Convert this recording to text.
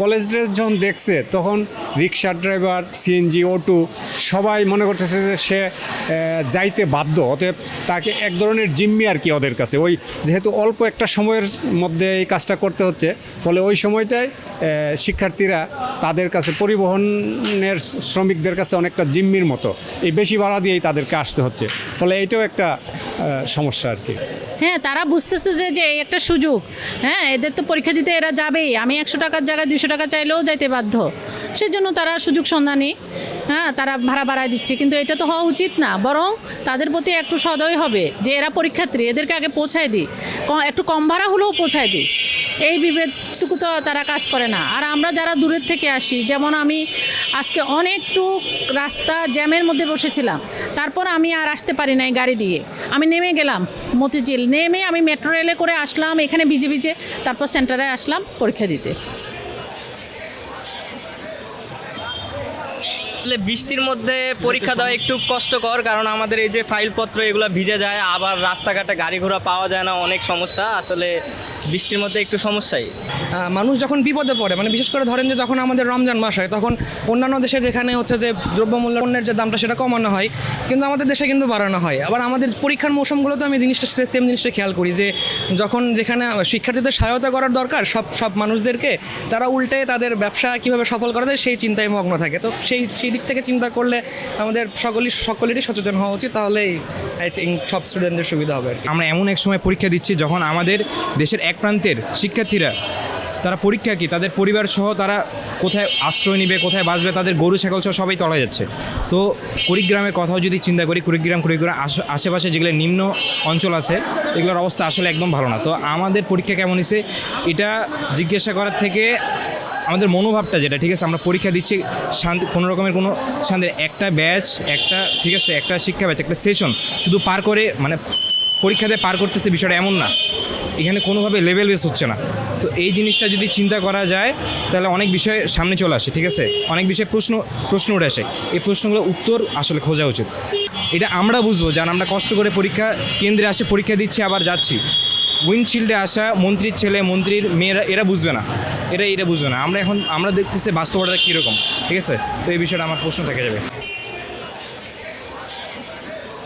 College dress যখন দেখছে, তখন রিক্সা ড্রাইভার সিএনজি অটো সবাই মনে করতেছে যে সে যাইতে বাধ্য। অতএব তাকে এক ধরনের জিম্মি আর কি ওদের কাছে। ওই যেহেতু অল্প একটা সময়ের মধ্যে এই কাজটা করতে হচ্ছে, ফলে ওই সময়টায় শিক্ষার্থীরা তাদের কাছে পরিবহনের শ্রমিকদের কাছে অনেকটা জিম্মির মতো। এই বেশি ভাড়া দিয়েই তাদেরকে আসতে হচ্ছে। ফলে এটাও একটা সমস্যা আর কি। হ্যাঁ তারা বুঝতেছে যে যে একটা সুযোগ। হ্যাঁ এদের তো পরীক্ষা দিতে এরা যাবেই। আমি একশো টাকার জায়গায় দুশো টাকা চাইলেও যাইতে বাধ্য। সেজন্য তারা সুযোগ সন্ধানী। হ্যাঁ তারা ভাড়া বাড়ায় দিচ্ছে। কিন্তু এটা তো হওয়া উচিত না। বরং তাদের প্রতি একটু সদয় হবে যে, এরা পরীক্ষার্থী, এদেরকে আগে পৌঁছায় দিই। একটু কম ভাড়া হলেও পৌঁছায় দিই। এই বিভেদটুকু তো তারা কাজ করে না। আর আমরা যারা দূরের থেকে আসি, যেমন আমি আজকে অনেকটু রাস্তা জ্যামের মধ্যে বসেছিলাম, তারপর আমি আর আসতে পারি নাই গাড়ি দিয়ে। আমি নেমে গেলাম মতিঝিল, নেমে আমি মেট্রো রেলে করে আসলাম, এখানে ভিজে ভিজে, তারপর সেন্টারে আসলাম পরীক্ষা দিতে। আসলে বৃষ্টির মধ্যে পরীক্ষা দেওয়া একটু কষ্টকর, কারণ আমাদের এই যে ফাইলপত্র, এগুলো ভিজে যায়, আবার রাস্তাঘাটে গাড়ি ঘোড়া পাওয়া যায় না, অনেক সমস্যা। আসলে বৃষ্টির মধ্যে একটু সমস্যাই। মানুষ যখন বিপদে পড়ে মানে বিশেষ করে ধরেন যে যখন আমাদের রমজান মাস হয়, তখন অন্যান্য দেশে যেখানে হচ্ছে যে দ্রব্যমূল্য, পণ্যের যে দামটা সেটা কমানো হয়, কিন্তু আমাদের দেশে কিন্তু বাড়ানো হয়। আবার আমাদের পরীক্ষার মৌসুমগুলোতে আমি জিনিসটা সেম জিনিসটা খেয়াল করি যে যখন যেখানে শিক্ষার্থীদের সহায়তা করার দরকার, সব সব মানুষদেরকে, তারা উল্টে তাদের ব্যবসা কীভাবে সফল করা যায়, সেই চিন্তায় মগ্ন থাকে। তো সেই সেই দিক থেকে চিন্তা করলে আমাদের সকলেই সকলেরই সচেতন হওয়া উচিত তাহলেই আই থিঙ্ক সব স্টুডেন্টদের সুবিধা হবে আমরা এমন এক সময় পরীক্ষা দিচ্ছি যখন আমাদের দেশের এক প্রান্তের শিক্ষার্থীরা, তারা পরীক্ষা কি, তাদের পরিবার সহ তারা কোথায় আশ্রয় নেবে, কোথায় বাঁচবে, তাদের গরু, ছাগল সহ সবাই তলা যাচ্ছে। তো কুড়িগ্রামের কথাও যদি চিন্তা করি, কুড়িগ্রাম কুড়িগ্রাম আশ- আশেপাশে যেগুলো নিম্ন অঞ্চল আছে, এগুলোর অবস্থা আসলে একদম ভালো না। তো আমাদের পরীক্ষা কেমন হয়েছে এটা জিজ্ঞাসা করার থেকে আমাদের মনোভাবটা যেটা, ঠিক আছে? আমরা পরীক্ষা দিচ্ছি, শান্তি, কোনো রকমের কোনো শান্তি একটা ব্যাচ একটা, ঠিক আছে? একটা শিক্ষা ব্যাচ একটা সেশন শুধু পার করে মানে পরীক্ষাতে পার করতেছে বিষয়টা এমন না। এখানে কোনোভাবে লেভেল বেস হচ্ছে না। তো এই জিনিসটা যদি চিন্তা করা যায়, তাহলে অনেক বিষয় সামনে চলে আসে, ঠিক আছে? অনেক বিষয়ে প্রশ্ন প্রশ্ন উঠে আসে। এই প্রশ্নগুলোর উত্তর আসলে খোঁজা উচিত। এটা আমরা বুঝব যারা আমরা কষ্ট করে পরীক্ষা, কেন্দ্রে আসে পরীক্ষা দিচ্ছি, আবার যাচ্ছি। উইন্ডশিল্ডে আসা মন্ত্রীর ছেলে, মন্ত্রীর মেয়েরা, এরা বুঝবে না। এরা এটা বুঝবে না। আমরা এখন, আমরা দেখতেছি বাস্তবতা কীরকম, ঠিক আছে? তো এই বিষয়টা আমার প্রশ্ন থেকে যাবে।